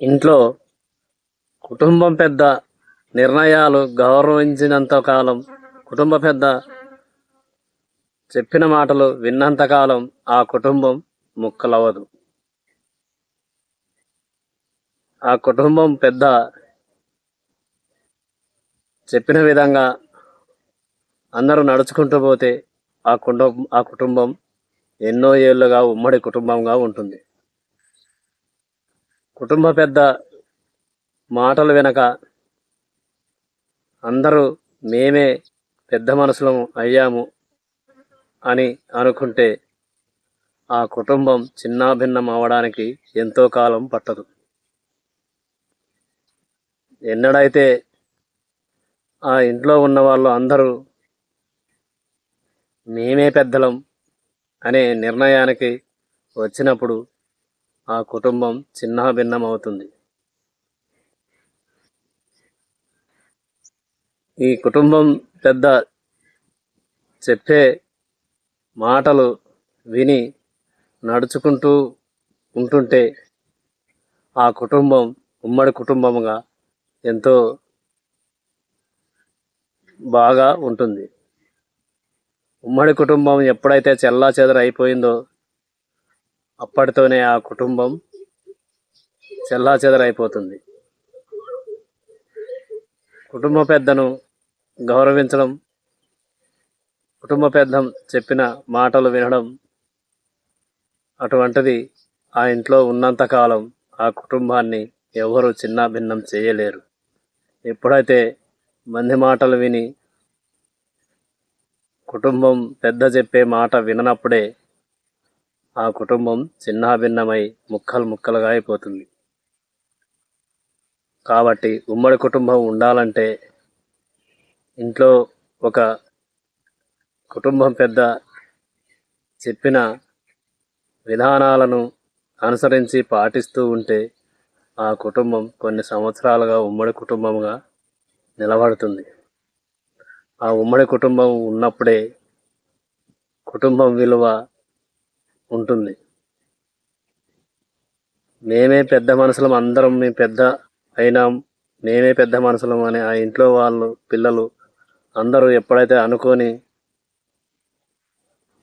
ఇంట్లో కుటుంబం పెద్ద నిర్ణయాలు గౌరవించినంత కాలం కుటుంబ పెద్ద చెప్పిన మాటలు విన్నంత కాలం ఆ కుటుంబం ముక్కలవ్వదు. ఆ కుటుంబం పెద్ద చెప్పిన విధంగా అందరూ నడుచుకుంటూ పోతే ఆ కుటుంబం ఆ కుటుంబం ఎన్నో ఏళ్ళుగా ఉమ్మడి కుటుంబంగా ఉంటుంది. కుటుంబ పెద్ద మాటలు వెనక అందరూ మేమే పెద్ద మనసులము అయ్యాము అని అనుకుంటే ఆ కుటుంబం చిన్నాభిన్నం అవడానికి ఎంతో కాలం పట్టదు. ఎన్నడైతే ఆ ఇంట్లో ఉన్న వాళ్ళు అందరూ మేమే పెద్దలం అనే నిర్ణయానికి వచ్చినప్పుడు ఆ కుటుంబం చిన్నాభిన్నమవుతుంది. ఈ కుటుంబం పెద్ద చెప్పే మాటలు విని నడుచుకుంటూ ఉంటుంటే ఆ కుటుంబం ఉమ్మడి కుటుంబముగా ఎంతో బాగా ఉంటుంది. ఉమ్మడి కుటుంబం ఎప్పుడైతే చెల్లా చెదర అయిపోయిందో అప్పటితోనే ఆ కుటుంబం చెల్లా కుటుంబ పెద్దను గౌరవించడం కుటుంబ పెద్ద చెప్పిన మాటలు వినడం అటువంటిది ఆ ఇంట్లో ఉన్నంతకాలం ఆ కుటుంబాన్ని ఎవరు చిన్న భిన్నం చేయలేరు. ఎప్పుడైతే మంది మాటలు విని కుటుంబం పెద్ద చెప్పే మాట విననప్పుడే ఆ కుటుంబం చిన్నాభిన్నమై ముక్కలు ముక్కలుగా అయిపోతుంది. కాబట్టి ఉమ్మడి కుటుంబం ఉండాలంటే ఇంట్లో ఒక కుటుంబం పెద్ద చెప్పిన విధానాలను అనుసరించి పాటిస్తూ ఉంటే ఆ కుటుంబం కొన్ని సంవత్సరాలుగా ఉమ్మడి కుటుంబంగా నిలబడుతుంది. ఆ ఉమ్మడి కుటుంబం ఉన్నప్పుడే కుటుంబం విలువ ఉంటుంది. మేమే పెద్ద మనుషులం అందరం మేము పెద్ద అయినాం. మేమే పెద్ద మనుషులం అని ఆ ఇంట్లో వాళ్ళు పిల్లలు అందరూ ఎప్పుడైతే అనుకొని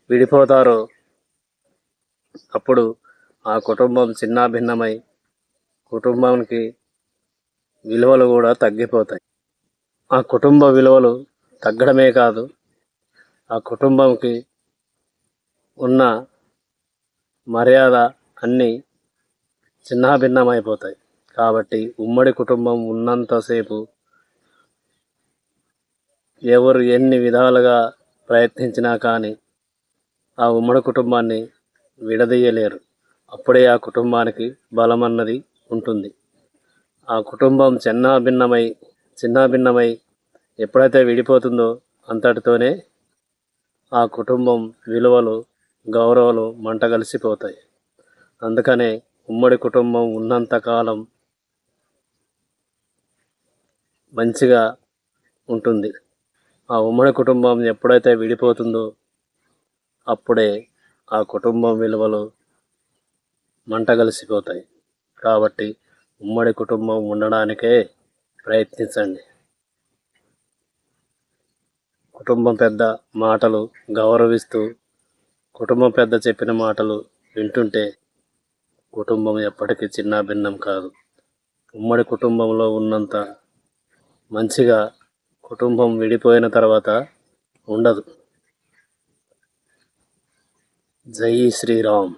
విడిపోతారో అప్పుడు ఆ కుటుంబం చిన్నాభిన్నమై కుటుంబానికి విలువలు కూడా తగ్గిపోతాయి. ఆ కుటుంబ విలువలు తగ్గడమే కాదు ఆ కుటుంబంకి ఉన్న మర్యాద అన్నీ చిన్నాభిన్నమైపోతాయి. కాబట్టి ఉమ్మడి కుటుంబం ఉన్నంతసేపు ఎవరు ఎన్ని విధాలుగా ప్రయత్నించినా కానీ ఆ ఉమ్మడి కుటుంబాన్ని విడదీయలేరు. అప్పుడే ఆ కుటుంబానికి బలమన్నది ఉంటుంది. ఆ కుటుంబం చిన్నాభిన్నమై చిన్నాభిన్నమై ఎప్పుడైతే విడిపోతుందో అంతటితోనే ఆ కుటుంబం విలువలు గౌరవాలు మంట కలిసిపోతాయి. అందుకనే ఉమ్మడి కుటుంబం ఉన్నంతకాలం మంచిగా ఉంటుంది. ఆ ఉమ్మడి కుటుంబం ఎప్పుడైతే విడిపోతుందో అప్పుడే ఆ కుటుంబం విలువలు మంట కలిసిపోతాయి. కాబట్టి ఉమ్మడి కుటుంబం ఉండడానికే ప్రయత్నించండి. కుటుంబం పెద్ద మాటలు గౌరవిస్తూ కుటుంబం పెద్ద చెప్పిన మాటలు వింటుంటే కుటుంబం ఎప్పటికీ చిన్న భిన్నం కాదు. ఉమ్మడి కుటుంబంలో ఉన్నంత మంచిగా కుటుంబం విడిపోయిన తర్వాత ఉండదు. జై శ్రీరామ్.